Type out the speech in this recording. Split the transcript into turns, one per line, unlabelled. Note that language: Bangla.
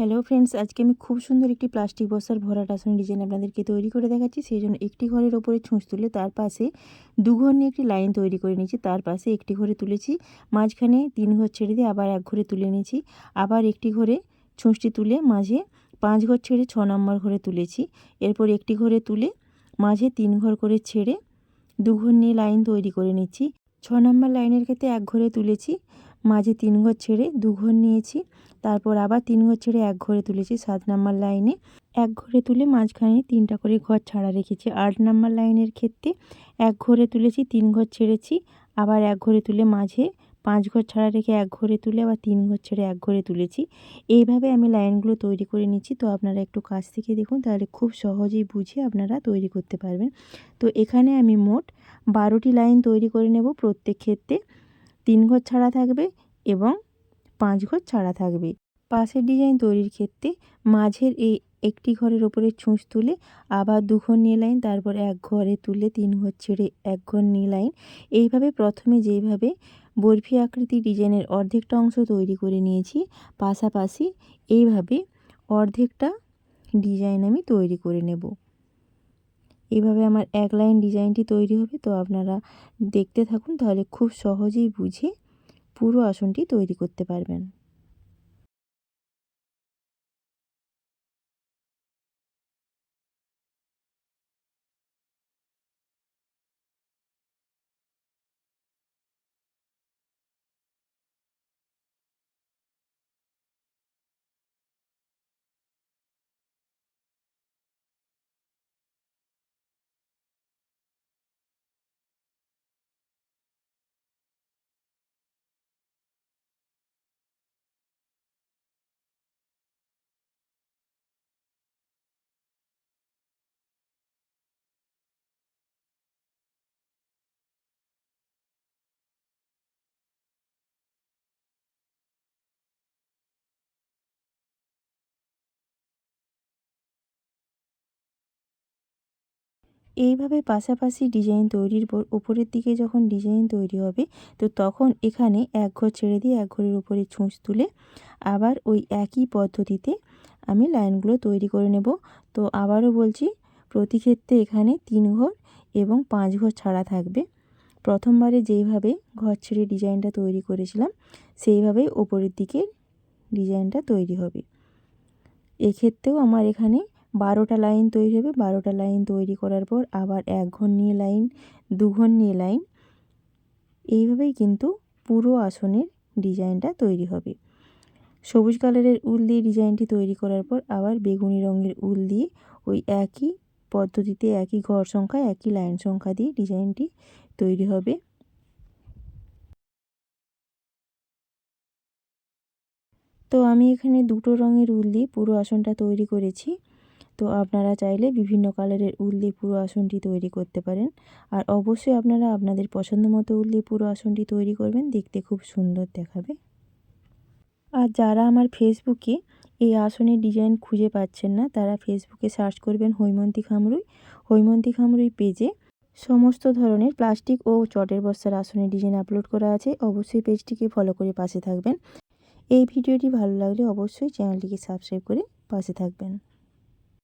হ্যালো ফ্রেন্ডস আজকে আমি খুব সুন্দর একটি প্লাস্টিক বসার ভরাট আসন ডিজাইন আপনাদেরকে তৈরি করে দেখাচ্ছি। সেই জন্য একটি ঘরের ওপরে ছুঁচ তুলে তার পাশে দু ঘর নিয়ে একটি লাইন তৈরি করে নিয়েছি। তার পাশে একটি ঘরে তুলেছি। মাঝখানে তিন ঘর ছেড়ে দিয়ে আবার এক ঘরে তুলে নিয়েছি। আবার একটি ঘরে ছুঁচটি তুলে মাঝে পাঁচ ঘর ছেড়ে ছ নম্বর ঘরে তুলেছি। এরপর একটি ঘরে তুলে মাঝে তিন ঘর করে ছেড়ে দু ঘর নিয়ে লাইন তৈরি করে নিচ্ছি। ছ নম্বর লাইনের ক্ষেত্রে এক ঘরে তুলেছি। মাঝে তিন ঘর ছেড়ে দু ঘর নিয়েছি, তারপর আবার তিন ঘর ছেড়ে এক ঘরে তুলেছি সাত নাম্বার লাইনে। এক ঘরে তুলে মাঝখানে তিনটা করে ঘর ছাড়া রেখেছি। আট নাম্বার লাইনের ক্ষেত্রে এক ঘরে তুলেছি, তিন ঘর ছেড়েছি, আবার এক ঘরে তুলে মাঝে পাঁচ ঘর ছাড়া রেখে এক ঘরে তুলে আবার তিন ঘর ছেড়ে এক ঘরে তুলেছি। এইভাবে আমি লাইনগুলো তৈরি করে নিচ্ছি। তো আপনারা একটু কাছ থেকে দেখুন, তাহলে খুব সহজেই বুঝে আপনারা তৈরি করতে পারবেন। তো এখানে আমি মোট বারোটি লাইন তৈরি করে নেব প্রত্যেক ক্ষেত্রে। তিন ঘর ছাড়া থাকবে এবং পাঁচ ঘর ছাড়া থাকবে। পাশের ডিজাইন তৈরির ক্ষেত্রে মাঝের এই একটি ঘরের ওপরে ছুঁচ তুলে আবার দু ঘর নিয়ে লাইন, তারপর এক ঘরে তুলে তিন ঘর ছেড়ে এক ঘর নিয়ে লাইন। এইভাবে প্রথমে যেইভাবে বরফি আকৃতি ডিজাইনের অর্ধেকটা অংশ তৈরি করে নিয়েছি, পাশাপাশি এইভাবে অর্ধেকটা ডিজাইন আমি তৈরি করে নেব। এইভাবে আমার এক লাইন ডিজাইনটি তৈরি হবে, তো আপনারা দেখতে থাকুন, তাহলে খুব সহজেই বুঝে পুরো আসনটি তৈরি করতে পারবেন। এইভাবে পাশাপাশি ডিজাইন তৈরির পর উপরের দিকে যখন ডিজাইন তৈরি হবে, তো তখন এখানে এক ঘর ছেড়ে দিয়ে এক ঘরের উপরে ছুঁচ তুলে আবার ওই একই পদ্ধতিতে আমি লাইনগুলো তৈরি করে নেব। তো আবারও বলছি, প্রতি ক্ষেত্রে এখানে তিন ঘর এবং পাঁচ ঘর ছাড়া থাকবে। প্রথমবারে যেইভাবে ঘর ছেড়ে ডিজাইনটা তৈরি করেছিলাম, সেইভাবেই ওপরের দিকে ডিজাইনটা তৈরি হবে। এক্ষেত্রেও আমার এখানে বারোটা লাইন তৈরি হবে। বারোটা লাইন তৈরি করার পর আবার এক ঘর নিয়ে লাইন, দু ঘর নিয়ে লাইন। এইভাবেই কিন্তু পুরো আসনের ডিজাইনটা তৈরি হবে। সবুজ কালারের উল দিয়ে ডিজাইনটি তৈরি করার পর আবার বেগুনি রঙের উল দিয়ে ওই একই পদ্ধতিতে একই ঘর সংখ্যা, একই লাইন সংখ্যা দিয়ে ডিজাইনটি তৈরি হবে। তো আমি এখানে দুটো রঙের উল দিয়ে পুরো আসনটা তৈরি করেছি। তো আপনারা চাইলে বিভিন্ন কালারের উল দিয়ে পুরো আসনটি তৈরি করতে পারেন। আর অবশ্যই আপনারা আপনাদের পছন্দ মতো উল দিয়ে পুরো আসনটি তৈরি করবেন, দেখতে খুব সুন্দর দেখাবে। আর যারা আমার ফেসবুকে এই আসনের ডিজাইন খুঁজে পাচ্ছেন না, তারা ফেসবুকে সার্চ করবেন হৈমন্তী খামরুই। হৈমন্তী খামরুই পেজে সমস্ত ধরনের প্লাস্টিক ও চটের বস্তার আসনের ডিজাইন আপলোড করা আছে। অবশ্যই পেজটিকে ফলো করে পাশে থাকবেন। এই ভিডিওটি ভালো লাগলে অবশ্যই চ্যানেলটিকে সাবস্ক্রাইব করে পাশে থাকবেন।